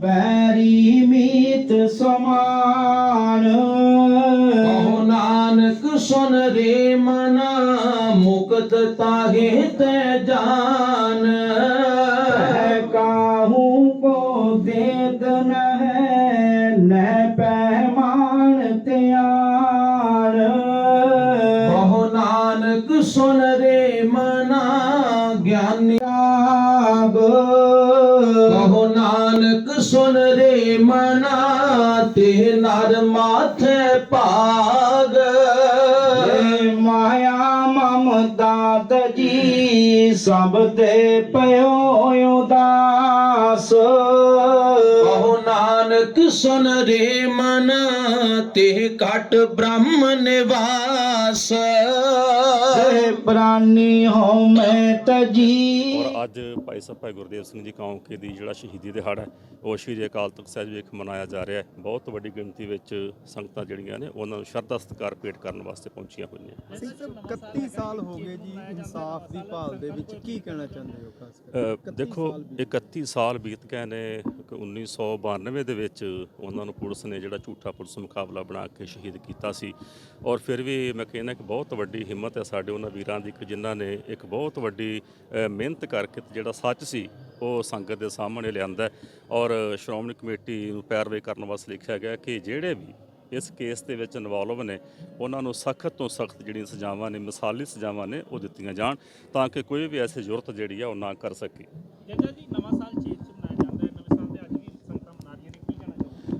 ਬੈਰੀ ਮੀਤ ਸਮਾਨ ਕਹੋ ਨਾਨਕ ਸੁਨ ਰੇ ਮਨਾ ਮੁਕਤ ਤਾਹੇ ਤੈ ਜਾਨ ਹੈ ਕਾਹੂ ਕੋ ਦੇਦਨ ਹੈ ਨਹਿ ਪਹਿਮਾਨ ਤਿਆਰ ਕਹੋ ਨਾਨਕ ਸੁਨ ਰੇ ਮਨਾ ਗਿਆਨੀ ਨਾਨਕ ਸੁਨ ਰੇ ਮਨਾ ਤੇ ਨਰ ਮਾਥੇ ਭਾਗ। ਏ ਮਾਇਆ ਮਮਤਾ ਤਜੀ ਸਭ ਤੇ ਪਇਓ ਉਦਾਸ। ਨਾਨਕ ਸੁਨ ਰੇ ਮਨ ਤੇ ਘਟ ਬ੍ਰਹਮ ਨਿਵਾਸ ਏ ਪ੍ਰਾਨੀ ਹੋ ਮੈਂ ਤਜੀ ਔਰ ਅੱਜ ਭਾਈ ਸਾਹਿਬ ਭਾਈ ਗੁਰਦੇਵ ਸਿੰਘ ਜੀ ਕੌਂਕੇ ਦੀ ਜਿਹੜਾ ਸ਼ਹੀਦੀ ਦਿਹਾੜਾ ਹੈ ਉਹ ਸ਼੍ਰੀ ਅਕਾਲ ਤਖਤ ਸਾਹਿਬ ਵਿਖੇ ਮਨਾਇਆ ਜਾ ਰਿਹਾ ਹੈ। ਬਹੁਤ ਵੱਡੀ ਗਿਣਤੀ ਵਿੱਚ ਸੰਗਤਾਂ ਜਿਹੜੀਆਂ ਨੇ ਉਹਨਾਂ ਨੂੰ ਸ਼ਰਧਾ ਸਤਿਕਾਰ ਭੇਟ ਕਰਨ ਵਾਸਤੇ ਪਹੁੰਚੀਆਂ ਹੋਈਆਂ। ਸਿੰਘ ਸਾਹਿਬ 31 ਸਾਲ ਹੋ ਗਏ ਜੀ ਇਨਸਾਫ ਦੀ ਭਾਲ ਦੇ ਵਿੱਚ। ਕੀ ਕਹਿਣਾ ਚਾਹੁੰਦੇ ਹੋ ਖਾਸ ਅ, ਕਰਕੇ? 31 ਦੇਖੋ ਸਾਲ ਬੀਤ 31 ਸਾਲ ਬੀਤ ਗਏ ਨੇ ਕਿ 1992 ਦੇ ਵਿੱਚ 'ਚ ਉਹਨਾਂ ਨੂੰ ਪੁਲਿਸ ਨੇ ਜਿਹੜਾ ਝੂਠਾ ਪੁਲਿਸ ਮੁਕਾਬਲਾ ਬਣਾ ਕੇ ਸ਼ਹੀਦ ਕੀਤਾ ਸੀ। ਔਰ ਫਿਰ ਵੀ ਮੈਂ ਕਹਿੰਦਾ ਕਿ ਬਹੁਤ ਵੱਡੀ ਹਿੰਮਤ ਹੈ ਸਾਡੇ ਉਹਨਾਂ ਵੀਰਾਂ ਦੀ ਕਿ ਜਿਨ੍ਹਾਂ ਨੇ ਇੱਕ ਬਹੁਤ ਵੱਡੀ ਮਿਹਨਤ ਕਰਕੇ ਜਿਹੜਾ ਸੱਚ ਸੀ, ਉਹ ਸੰਗਤ ਦੇ ਸਾਹਮਣੇ ਲਿਆਂਦਾ ਔਰ ਸ਼੍ਰੋਮਣੀ ਕਮੇਟੀ ਨੂੰ ਪੈਰਵੇ ਕਰਨ ਵਾਸਤੇ ਲਿਖਿਆ ਗਿਆ ਕਿ ਜਿਹੜੇ ਵੀ ਇਸ ਕੇਸ ਦੇ ਵਿੱਚ ਇਨਵੋਲਵ ਨੇ, ਉਹਨਾਂ ਨੂੰ ਸਖਤ ਤੋਂ ਸਖਤ ਜਿਹੜੀਆਂ ਸਜ਼ਾਵਾਂ ਨੇ, ਮਿਸਾਲੀ ਸਜ਼ਾਵਾਂ ਨੇ, ਉਹ ਦਿੱਤੀਆਂ ਜਾਣ ਤਾਂ ਕਿ ਕੋਈ ਵੀ ਐਸੀ ਜ਼ਰੂਰਤ ਜਿਹੜੀ ਆ, ਉਹ ਨਾ ਕਰ ਸਕੇ। ਜੱਜਾ ਜੀ, ਨਵਾਂ ਸਾਲ ਚੇਤ ਚ ਮਨਾਇਆ ਜਾਂਦਾ ਹੈ ਨਵੇਂ ਸਾਲ ਤੇ ਅੱਜ ਵੀ ਸੰਗਤਾਂ ਮਨਾ ਰਹੀਆਂ ਨੇ ਕੀ ਕਹਿਣਾ ਚਾਹੁੰਦੇ ਅ,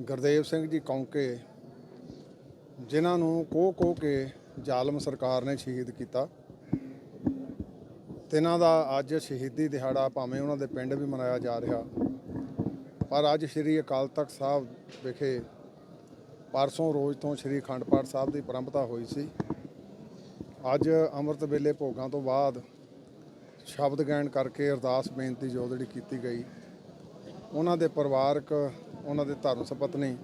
ਗੁਰਦੇਵ ਸਿੰਘ ਜੀ ਕੌਂਕੇ, ਜਿਨ੍ਹਾਂ ਨੂੰ ਕੋਹ ਕੋਹ ਕੇ ਜ਼ਾਲਮ ਸਰਕਾਰ ਨੇ ਸ਼ਹੀਦ ਕੀਤਾ। ਤੇ ਦਾ ਅੱਜ ਸ਼ਹੀਦੀ ਦਿਹਾੜਾ ਭਾਵੇਂ ਉਹਨਾਂ ਦੇ ਪਿੰਡ ਵੀ ਮਨਾਇਆ ਜਾ ਰਿਹਾ। ਪਰ ਅੱਜ ਸ੍ਰੀ ਅਕਾਲ ਤਖਤ ਸਾਹਿਬ ਵਿਖੇ ਪਰਸੋਂ ਰੋਜ਼ ਤੋਂ ਸ੍ਰੀ ਅਖੰਡ ਪਾਠ ਸਾਹਿਬ ਦੀ ਪ੍ਰੰਪਤਾ ਹੋਈ ਸੀ। ਅੱਜ ਅੰਮ੍ਰਿਤ ਵੇਲੇ ਭੋਗਾਂ ਤੋਂ ਬਾਅਦ ਸ਼ਬਦ ਗਾਇਨ ਕਰਕੇ ਅਰਦਾਸ ਬੇਨਤੀ ਜੋ ਜਿਹੜੀ ਕੀਤੀ ਗਈ, ਉਹਨਾਂ ਦੇ ਪਰਿਵਾਰਕ ਉਹਨਾਂ ਦੇ ਧਰਮ ਸੁਪਤਨੀ